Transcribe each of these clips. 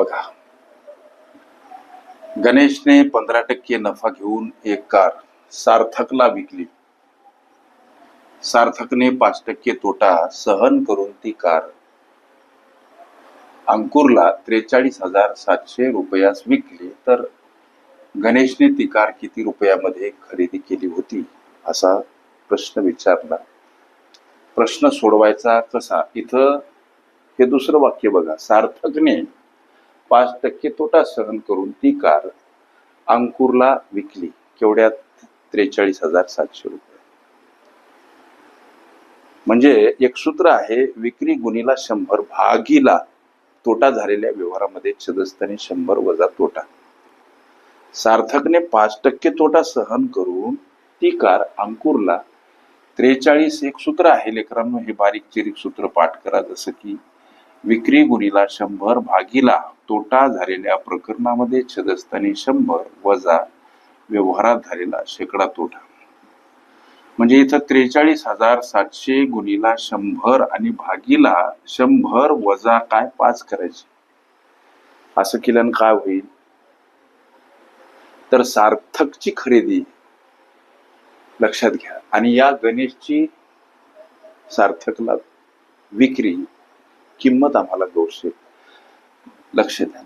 बघा. गणेशने पंधरा टक्के नफा घेऊन एक कार सार्थकला विकली. सार्थकने पाच टक्के तोटा सहन करून ती कार अंकुरला त्रेचाळीस हजार सातशे रुपयास विकली. तर गणेशने ती कार किती रुपयामध्ये खरेदी केली होती असा प्रश्न विचारला. प्रश्न सोडवायचा कसा? इथं हे दुसरं वाक्य बघा. सार्थकने पाच टक्के तोटा सहन करून ती कार अंकुरला विकली. केवढ्यात? त्रेचाळीस हजार सातशे रुपये. म्हणजे एक सूत्र आहे विक्री गुणीला शंभर भागीला तोटा झालेल्या व्यवहारामध्ये सदस्याने शंभर वजा तोटा. सार्थकने पाच टक्के तोटा सहन करून ती कार अंकुरला. त्रेचाळीस एक सूत्र आहे लेकरांनो हे बारीक चिरीक सूत्र पाठ करा जसं की विक्री गुणीला शंभर भागीला तोटा झालेल्या प्रकरणामध्ये छदस्थानी शंभर वजा व्यवहारात झालेला शेकडा तोटा. म्हणजे इथं त्रेचाळीस हजार सातशे गुणीला शंभर आणि भागीला शंभर वजा काय पाच करायचे? असं केल्यानं काय होईल? तर सार्थकची खरेदी लक्षात घ्या. आणि या गणेशची सार्थकला विक्री किंमत आम्हाला गौरशे लक्ष द्या.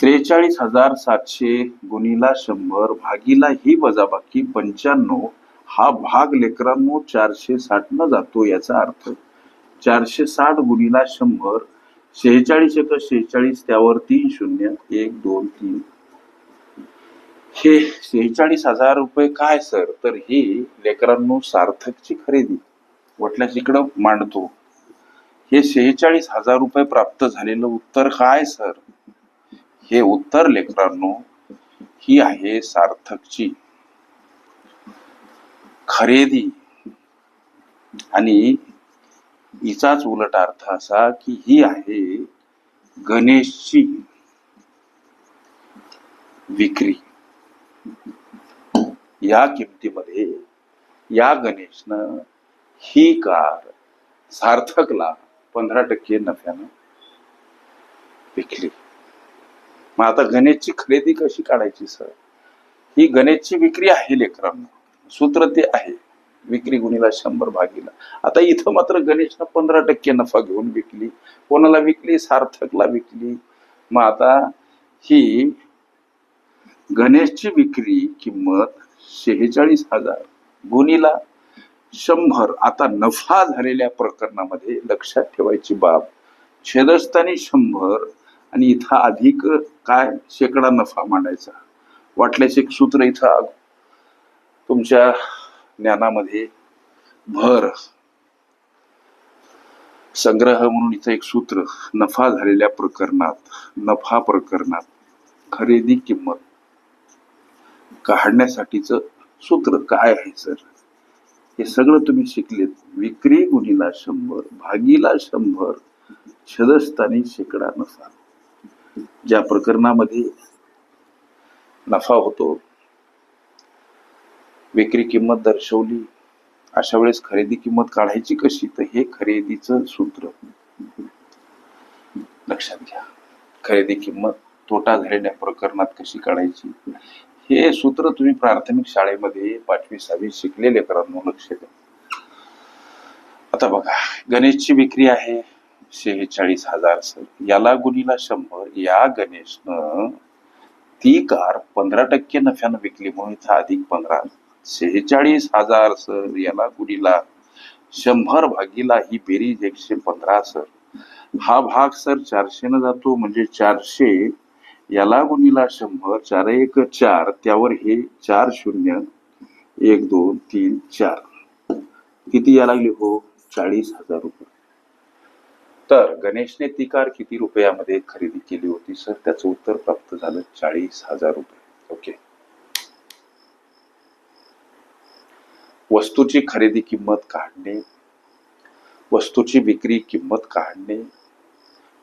त्रेचाळीस हजार सातशे गुणीला शंभर भागीला ही वजाबाकी पंच्याण्णव हा भाग लेकरांनो चारशे साठ न जातो याचा अर्थ. चारशे साठ गुणीला शंभर शेहेचाळीस एक शेहेचाळीस त्यावर तीन शून्य एक दोन तीन. हे शेहेचाळीस हजार रुपये काय सर? तर हे लेकरांनो सार्थकची खरेदी. वाटल्यास इकडं मांडतो. हे शेहेचाळीस हजार रुपये प्राप्त झालेलं उत्तर काय सर? हे उत्तर लेकरांनो ही आहे सार्थकची खरेदी. आणि हिचाच उलट अर्थ असा की ही आहे गणेशची विक्री. या किमतीमध्ये या गणेशनं ही कार सार्थकला पंधरा टक्के नफ्यानं विकली. मग आता गणेशची खरेदी कशी काढायची सर? ही गणेशची विक्री आहे लेकरांना. सूत्र ते आहे. विक्री गुणीला शंभर भागीला. आता इथं मात्र गणेशनं पंधरा टक्के नफा घेऊन विकली. कोणाला विकली? सार्थकला विकली. मग आता ही गणेशची विक्री किंमत शेहेचाळीस हजार गुणीला शंभर आता नफा झालेल्या प्रकरणामध्ये लक्षात ठेवायची बाब छेदस्थानी शंभर आणि इथं अधिक काय शेकडा नफा मांडायचा? वाटल्यास एक सूत्र इथं तुमच्या ज्ञानामध्ये भर. संग्रह म्हणून इथं एक सूत्र नफा झालेल्या प्रकरणात नफा प्रकरणात खरेदी किंमत काढण्यासाठीच सूत्र काय आहे सर? हे सगळं तुम्ही शिकलेत. विक्री गुणीला शंभर भागीला शंभर छदस्थानी शेकडा नफा ज्या प्रकरणामध्ये नफा होतो विक्री किंमत दर्शवली अशा वेळेस खरेदी किंमत काढायची कशी? तर हे खरेदीचं सूत्र. लक्षात घ्या. खरेदी किंमत तोटा झालेल्या प्रकरणात कशी काढायची? हे सूत्र तुम्ही प्राथमिक शाळेमध्ये पाचवी सहावी शिकलेले करांनो लक्ष द्या. आता बघा गणेशची विक्री आहे शेहेचाळीस हजार सर. याला गुणीला शंभर. या गणेशनं ती कार पंधरा टक्के नफ्यानं विकली म्हणून इथं अधिक पंधरा. शेहेचाळीस हजार सर. याला गुणीला शंभर भागीला ही बेरीज एकशे पंधरा सर. हा भाग सर चारशे न जातो म्हणजे चारशे याला गुणीला शंभर चार एक चार त्यावर हे चार शून्य एक दोन तीन चार. किती या लागले हो? चाळीस हजार रुपये. तर गणेशने ती कार किती रुपयामध्ये खरेदी केली होती सर? त्याचं उत्तर प्राप्त झालं चाळीस हजार रुपये. ओके. वस्तूची खरेदी किंमत काढणे वस्तूची विक्री किंमत काढणे